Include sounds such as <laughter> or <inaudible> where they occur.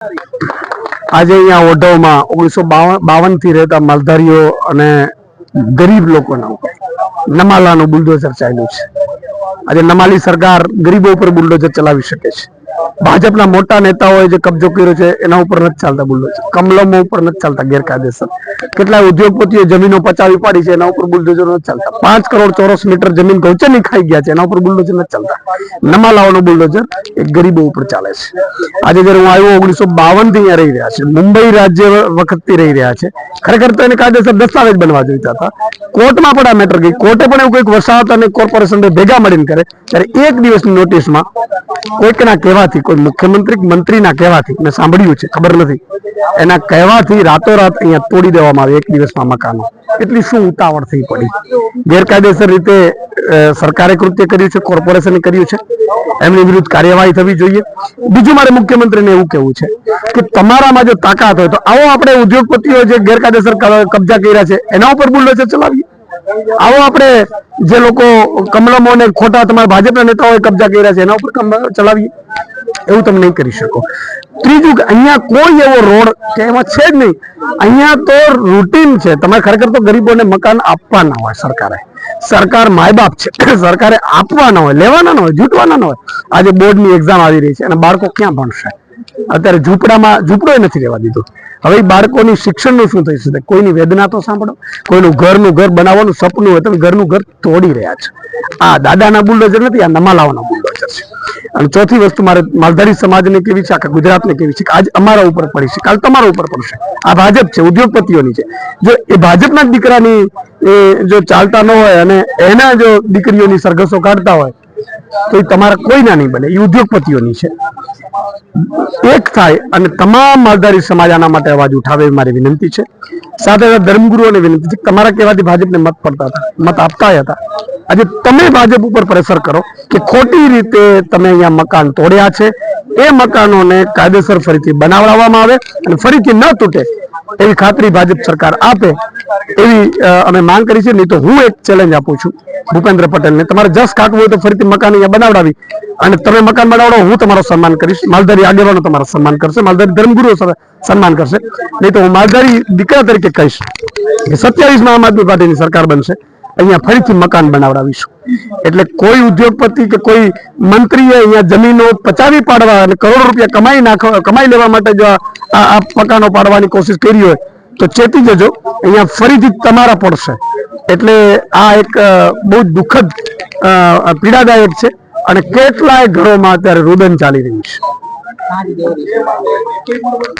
આજે અહીંયા ઓઢવમાં ઓગણીસો બાવનથી રહેતા માલધારીઓ અને ગરીબ લોકોના નમાલાનું બુલડોઝર ચાલ્યું છે. આજે નમાલી સરકાર ગરીબો ઉપર બુલડોઝર ચલાવી શકે છે. ભાજપના મોટા નેતાઓએ જે કબજો કર્યો છે, એના ઉપર નથી ચાલતા બુલડોઝર. કમલમો ઉપર નથી ચાલતા, ગેરકાયદેસર. કેટલાય ઉદ્યોગપતિઓ જમીનો પચાવી પાડી છે, એના ઉપર બુલડોઝર નથી ચાલતા. પાંચ કરોડ ચોરસ મીટર જમીન ગૌચરની ખાઈ ગયા છે, એના ઉપર બુલડોઝર નથી ચાલતા. નમાલાઓનો બુલડોઝર એ ગરીબો ઉપર ચાલે છે. આજે જયારે હું આવ્યો, ઓગણીસો બાવનથી રહી રહ્યા છે. મુંબઈ રાજ્ય વખતથી રહી રહ્યા છે. ખરેખર તો એને કાયદેસર દસ્તાવેજ બનવા જોઈતા હતા. કોર્ટમાં પણ આ મેટર ગઈ. કોર્ટે પણ એવું કંઈક વસાહત અને કોર્પોરેશન ભેગા મળીને કરે. ત્યારે એક દિવસની નોટિસમાં કોઈકના કહેવાથી, કોઈ મુખ્યમંત્રી મંત્રીના કહેવાથી, મેં સાંભળ્યું છે, ખબર નથી. એના કહેવાથી રાતોરાત અહીંયા તોડી દેવામાં આવે એક દિવસમાં મકાનો. એટલી શું ઉતાવળ થઈ પડી? ગેરકાયદેસર રીતે સરકારે કૃત્ય કર્યું છે, કોર્પોરેશને કર્યું છે, એમની વિરુદ્ધ કાર્યવાહી થવી જોઈએ. બીજું મારે મુખ્યમંત્રીને એવું કહેવું છે કે તમારામાં જો તાકાત હોય, તો આવો આપણે ઉદ્યોગપતિઓ જે ગેરકાયદેસર કબજા કર્યા છે, એના ઉપર બુલડોઝર ચલાવીએ. આવો આપણે જે લોકો કમલમો ને ખોટા તમારા ભાજપના નેતાઓએ કબજા કર્યા છે, એના ઉપર ચલાવીએ. એવું તમે નહીં કરી શકો. ત્રીજું કે અહીંયા કોઈ એવો રોડ કે એમાં છે જ નહીં. અહીંયા તો રૂટીન છે. તમારે ખરેખર તો ગરીબોને મકાન આપવાના હોય સરકારે. સરકાર માય બાપ છે. <coughs> સરકારે આપવાના હોય, લેવાના ન હોય, જૂટવાના ન હોય. આજે બોર્ડની એક્ઝામ આવી રહી છે અને બાળકો ક્યાં ભણશે? અત્યારે ઝૂંપડામાં ઝૂંપડો નથી રહેવા દીધો. હવે બાળકોની શિક્ષણનું શું થઈ શકે? કોઈની વેદના તો સાંભળો? કોઈનું ઘરનું ઘર બનાવવાનું સપનું હોય તમે ઘરનું ઘર તોડી રહ્યા છો. આ દાદાના બુલડોઝર નથી, આ નમાલાઓના બુલડોઝર છે. અને ચોથી વસ્તુ મારે માલધારી સમાજને કેવી છે, આખા ગુજરાતને કેવી છે આજ અમારા ઉપર પડી છે, કાલ તમારા ઉપર પડશે. આ ભાજપ છે, ઉદ્યોગપતિઓની છે. જો એ ભાજપના દીકરાની જો ચાલતા ન હોય અને એના જો દીકરીઓની સરઘસો કાઢતા હોય તો એ તમારા કોઈના નહીં બને, એ ઉદ્યોગપતિઓની છે. એક થાય અને તમામ માલધારી સમાજ આના માટે અવાજ ઉઠાવે મારી વિનંતી છે. સાથે સાથે ધર્મગુરુઓને વિનંતી છે. તમારા કહેવાથી ભાજપને મત પડતા હતા, મત આપતા હતા. આજે તમે ભાજપ ઉપર પ્રેશર કરો કે ખોટી રીતે તમે અહીંયા મકાન તોડ્યા છે. એ મકાનોને કાયદેસર ફરીથી બનાવડાવવામાં આવે અને ફરીથી ન તૂટે એવી ખાતરી ભાજપ સરકાર આપે એવી અમે માંગ કરી છે. નહીં તો હું એક ચેલેન્જ આપું છું ભૂપેન્દ્ર પટેલને. તમારે જસ કાઢવું હોય તો ફરીથી મકાન અહીંયા બનાવડાવી અને તમે મકાન બનાવડો હું તમારો સન્માન કરીશ. માલધારી આગેવાનો તમારો સન્માન કરશે. માલધારી ધર્મગુરુઓ સન્માન કરશે. નહીં તો હું માલધારી દીકરા તરીકે કહીશ કે સત્યાવીસ આમ આદમી પાર્ટીની સરકાર બનશે. અહીંયા ફરીથી મકાન બનાવડાવીશું. એટલે કોઈ ઉદ્યોગપતિ કે કોઈ મંત્રીએ અહીંયા જમીનો પચાવી પાડવા અને કરોડો રૂપિયા કમાઈ નાખવા, કમાઈ લેવા માટે જો આ મકાનો પાડવાની કોશિશ કરી હોય તો ચેતી જજો. અહીંયા ફરીથી તમારા પડશે એટલે આ એક બહુ દુઃખદ પીડાદાયક છે અને કેટલાય ઘરોમાં અત્યારે રુદન ચાલી રહ્યું છે.